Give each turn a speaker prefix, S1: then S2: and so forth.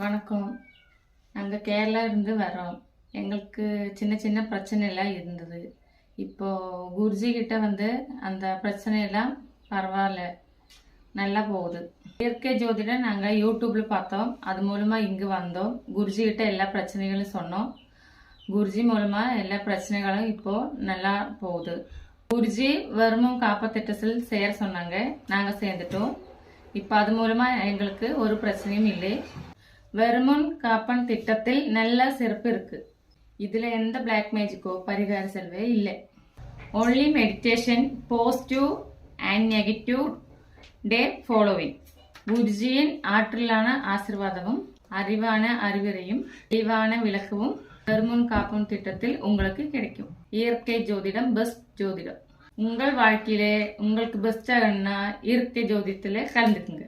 S1: வணக்கம். நாங்கள் கேரளா இருந்து வரோம் எங்களுக்கு சின்ன சின்ன பிரச்சனையெல்லாம் இருந்தது. இப்போது குருஜி கிட்ட வந்து அந்த பிரச்சனையெல்லாம் பரவாயில்ல. நல்லா போகுது. இயற்கை ஜோதிட நாங்கள் யூடியூப்பில் பார்த்தோம். அது மூலமாக இங்கே வந்தோம். குருஜி கிட்ட எல்லா பிரச்சனைகளும் சொன்னோம். குருஜி மூலமாக எல்லா பிரச்சனைகளும் இப்போது நல்லா போகுது. குருஜி வருமும் காப்பத்திட்டத்தில் சேர சொன்னாங்க. நாங்கள் சேர்ந்துட்டோம். இப்போ அது மூலமாக எங்களுக்கு ஒரு பிரச்சனையும் இல்லை. வருமுன் காப்பன் திட்டத்தில் நல்ல சிறப்பு இருக்கு இதுல எந்த பிளாக் மேஜிக்கோ பரிகார செலவே இல்லை only meditation positive and negative day following குருஜியின் ஆற்றலான ஆசிர்வாதமும் அறிவான அறிவுரையும் தெளிவான விளக்கமும் வருமுன் காப்பும் திட்டத்தில் உங்களுக்கு கிடைக்கும் இயற்கை ஜோதிடம் பெஸ்ட் ஜோதிடம் உங்கள் வாழ்க்கையிலே உங்களுக்கு பெஸ்ட் ஆகணும்னா இயற்கை ஜோதிடத்துல கலந்துக்குங்க